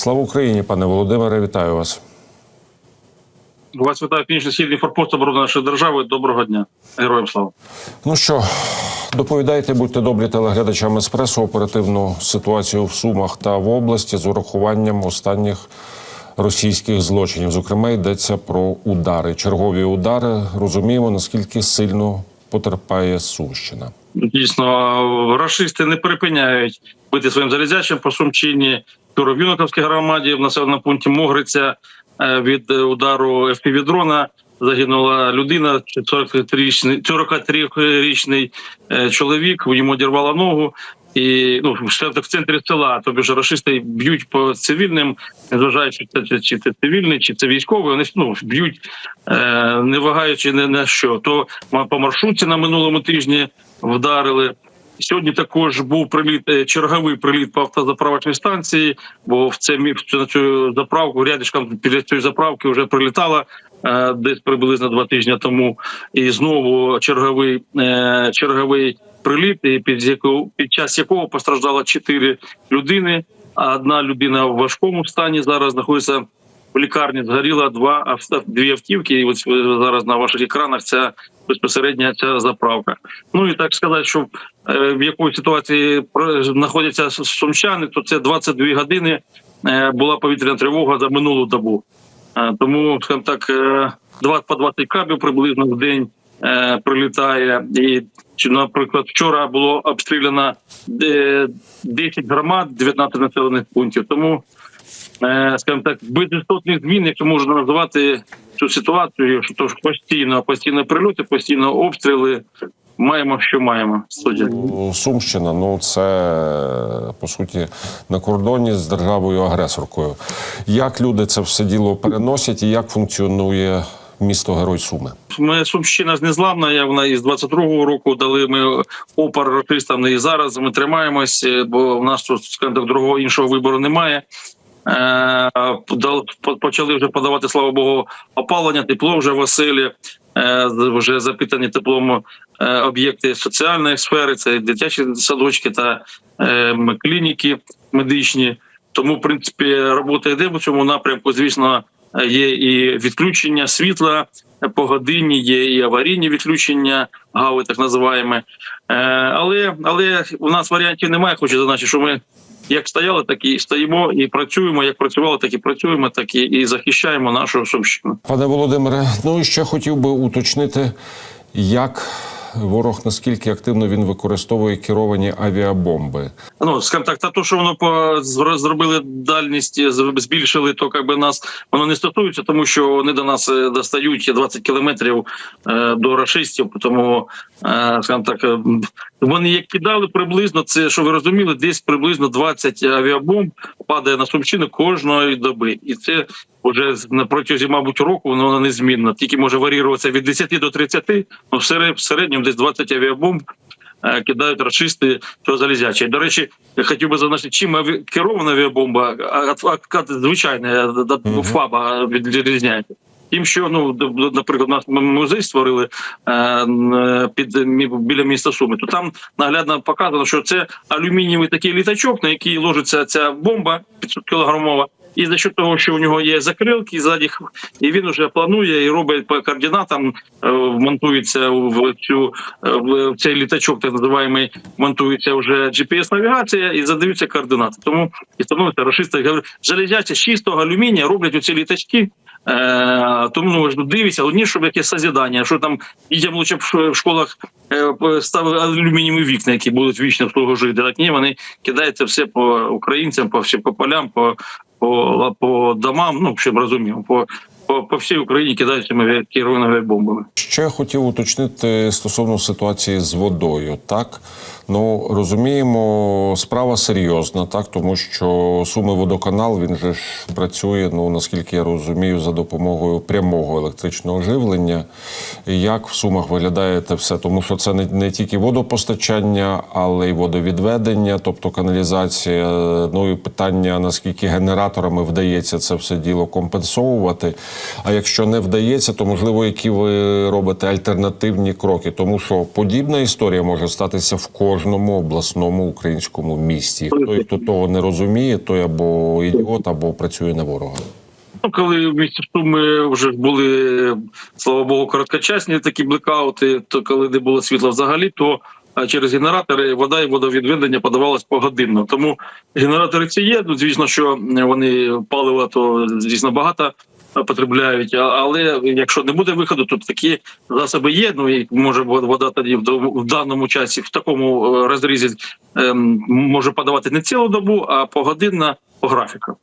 Слава Україні, пане Володимире, вітаю вас. Вас вітає північно-східний форпост оборони нашої держави. Доброго дня, героям слава. Ну що, доповідайте, будьте добрі телеглядачам еспресо оперативну ситуацію в Сумах та в області з урахуванням останніх російських злочинів. Зокрема, йдеться про удари. Чергові удари. Розуміємо, наскільки сильно потерпає Сумщина. Дійсно, рашисти не припиняють бити своїм залізячим по Сумчині. В громаді в населеному пункті Могриця е, від е, удару FPV-дрона загинула людина, 43-річний 43-річний е, чоловік. Йому одірвало ногу. І ну в центрі села, тобі ж рашисти б'ють по цивільним, незважаючи чи це чи це цивільний, чи це військовий. Вони ну б'ють, не вагаючи не на що. То по маршрутці на минулому тижні вдарили. Сьогодні також був приліт е, черговий приліт по автозаправочній станції, бо в це на цю заправку рядишком біля цієї заправки вже прилітала е, десь приблизно два тижні тому. І знову черговий е, черговий приліт, під яку під час якого постраждало чотири людини. А одна людина в важкому стані зараз знаходиться в лікарні. Згоріла два дві автівки. І ось зараз на ваших екранах ця безпосередня ця заправка. Ну і так сказати, що е, в якої ситуації знаходяться сумчани, то це 22 години е, була повітряна тривога за минулу добу. Е, Тому, скажімо так, е, два по 20 кабів приблизно в день прилітає. І наприклад, вчора було обстріляно е, 10 громад, 19 населених пунктів. Тому, скажімо так, без істотних змін, якщо можна називати цю ситуацію, що то ж постійно, постійно прильоти, постійно обстріли. Маємо, що маємо. Судя. Сумщина, ну це по суті на кордоні з державою агресоркою. Як люди це все діло переносять і як функціонує місто Герой Суми? Ми Сумщина ж незламна. Я вона із 22-го року дали ми опор рашистам. І зараз ми тримаємось, е, бо в нас тут скажімо так, другого іншого вибору немає. Е, по- почали вже подавати, слава Богу, опалення, тепло вже в оселі. Е, Вже запитані теплом е, об'єкти соціальної сфери, це дитячі садочки та клініки медичні. Тому, в принципі, робота йде в цьому напрямку. Звісно, є і відключення світла по годині, є і аварійні відключення, гави так називаємо. Але але у нас варіантів немає. Хочу зазначити, що ми як стояли, так і стоїмо і працюємо. Як працювали, так і працюємо, так і, і захищаємо нашу сумщину. Пане Володимире, ну і ще хотів би уточнити, як ворог наскільки активно він використовує керовані авіабомби. Ну, скажімо так, та то, що воно по зро- зробили дальність, збільшили, то якби нас воно не стосується, тому що вони до нас е, достають 20 кілометрів е, до рашистів. Тому е, скажімо так, е, вони як кидали приблизно це, що ви розуміли, десь приблизно 20 авіабомб падає на сумчину кожної доби, і це вже на протязі, мабуть, року воно незмінно. Тільки може варіюватися від 10 до 30, ну в середньому десь 20 авіабомб е, кидають рашисти цього залізяча. І, До речі, я хотів би зазначити, чим аві- керована авіабомба, а звичайна да, ФАБа відрізняється. Тим, що ну наприклад, у нас музей створили е, під біля міста Суми, то там наглядно показано, що це алюмінієвий такий літачок, на який ложиться ця бомба 500 кілограмова. І за що того, що у нього є закрилки ззаді, і він вже планує і робить по координатам, е, монтується в цю е, в цей літачок, так називаємо, монтується вже GPS-навігація і задаються координати. Тому і становиться рашисти. Говорю, з чистого алюмінія роблять оці літачки. Е, тому ну, дивіться, одні, щоб якесь созідання, що там дітям лучше в школах ставили алюмінієві вікна, які будуть вічно в того жити. Так ні, вони кидаються все по українцям, по всі по полям, по, по, по домам, ну щоб розумів, по, по, по всій Україні кидають цими керованими бомбами. Ще хотів уточнити стосовно ситуації з водою. Так ну розуміємо, справа серйозна, так тому що суми водоканал він же ж працює. Ну наскільки я розумію, за допомогою прямого електричного живлення. Як в сумах виглядає те все? Тому що це не, не тільки водопостачання, але й водовідведення, тобто каналізація. Ну і питання наскільки генераторами вдається це все діло компенсовувати. А якщо не вдається, то можливо, які ви робите альтернативні кроки, тому що подібна історія може статися в кожній кожному обласному українському місті. Той, хто того не розуміє, той або ідіот, або працює на ворога. Ну, коли в місті Суми вже були, слава Богу, короткочасні такі блекаути, то коли не було світла взагалі, то а, через генератори вода і водовідведення подавалось погодинно. Тому генератори ці є. Ну, звісно, що вони палива то звісно багато потребляють. Але якщо не буде виходу, то такі засоби є. Ну і може вода тоді в даному часі в такому е, розрізі ем, може подавати не цілу добу, а погодинна по графіку.